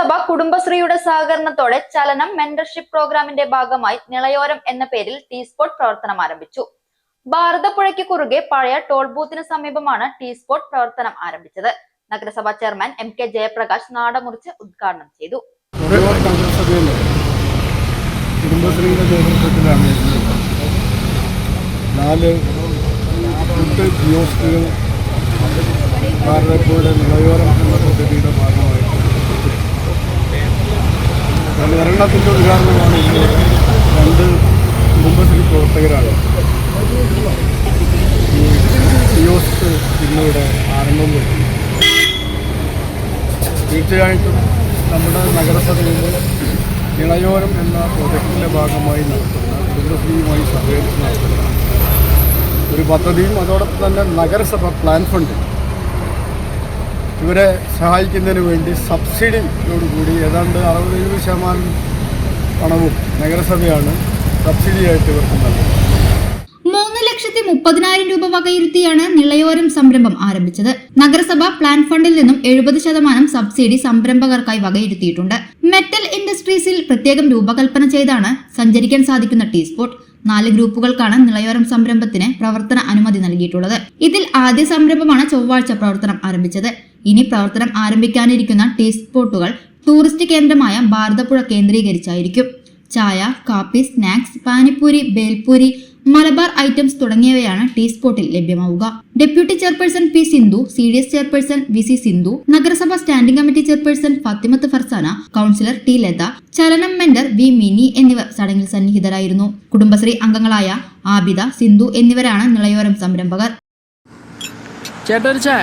നഗരസഭ കുടുംബശ്രീയുടെ സഹകരണത്തോടെ ചലനം മെന്റർഷിപ്പ് പ്രോഗ്രാമിന്റെ ഭാഗമായി നിളയോരം എന്ന പേരിൽ ടീ സ്പോട്ട് പ്രവർത്തനം ആരംഭിച്ചു. ഭാരതപ്പുഴയ്ക്ക് കുറുകെ പഴയ ടോൾ ബൂത്തിന് സമീപമാണ് ടീ സ്പോട്ട് പ്രവർത്തനം ആരംഭിച്ചത്. നഗരസഭാ ചെയർമാൻ എം കെ ജയപ്രകാശ് നാടമുറിച്ച് ഉദ്ഘാടനം ചെയ്തു. കുടുംബശ്രീയുടെ നാല് നിളയോരം ഒരെണ്ണത്തിന്റെ ഉദ്ഘാടനമാണ് ഇന്ന് രണ്ട് കുടുംബശ്രീ പ്രവർത്തകരാണ്. ഇന്നിവിടെ ആരംഭം വരുന്നത് തീർച്ചയായിട്ടും നമ്മുടെ നഗരസഭയിൽ ഇളയോരം എന്ന പ്രോജക്റ്റിന്റെ ഭാഗമായി നടത്തുന്ന കുടുംബശ്രീയുമായി സഹകരിച്ച് നടത്തുന്ന ഒരു പദ്ധതിയും അതോടൊപ്പം തന്നെ നഗരസഭ പ്ലാൻ ഫണ്ട് ഇവരെ സഹായിക്കുന്നതിന് വേണ്ടി സബ്സിഡിയോടുകൂടി ഏതാണ്ട് അറുപത് ശതമാനം പണവും നഗരസഭയാണ് സബ്സിഡിയായിട്ട് ഇവർക്ക് നൽകുന്നത്. മൂന്ന് ലക്ഷത്തി മുപ്പതിനായിരം രൂപ വകയിരുത്തിയാണ് നിളയോരം സംരംഭം ആരംഭിച്ചത്. നഗരസഭ പ്ലാൻ ഫണ്ടിൽ നിന്നും എഴുപത് ശതമാനം സബ്സിഡി സംരംഭകർക്കായി വകയിരുത്തിയിട്ടുണ്ട്. മെറ്റൽ ഇൻഡസ്ട്രീസിൽ പ്രത്യേകം രൂപകൽപ്പന ചെയ്താണ് സഞ്ചരിക്കാൻ സാധിക്കുന്ന ടീ സ്പോട്ട് നാല് ഗ്രൂപ്പുകൾക്കാണ് നിളയോരം സംരംഭത്തിന് പ്രവർത്തന അനുമതി നൽകിയിട്ടുള്ളത്. ഇതിൽ ആദ്യ സംരംഭമാണ് ചൊവ്വാഴ്ച പ്രവർത്തനം ആരംഭിച്ചത്. ഇനി പ്രവർത്തനം ആരംഭിക്കാനിരിക്കുന്ന ടീ സ്പോട്ടുകൾ ടൂറിസ്റ്റ് കേന്ദ്രമായ ഭാരതപ്പുഴ കേന്ദ്രീകരിച്ചായിരിക്കും. ചായ കാപ്പി സ്നാക്സ് പാനിപ്പൂരി ബേൽപൂരി മലബാർ ഐറ്റംസ് തുടങ്ങിയവയാണ് ടീ സ്പോട്ടിൽ ലഭ്യമാവുക. Deputy chairperson P Sindhu C D S chairperson V C Sindhu നഗരസഭ standing committee chairperson Fathimath Farsana councillor T Latha ചലനം മെന്റർ വി മിനി എന്നിവർ ചടങ്ങിൽ സന്നിഹിതരായിരുന്നു. കുടുംബശ്രീ അംഗങ്ങളായ ആബിദ സിന്ധു എന്നിവരാണ് നിളയോരം സംരംഭകർ. ചേട്ടാ ഒരു ചായ.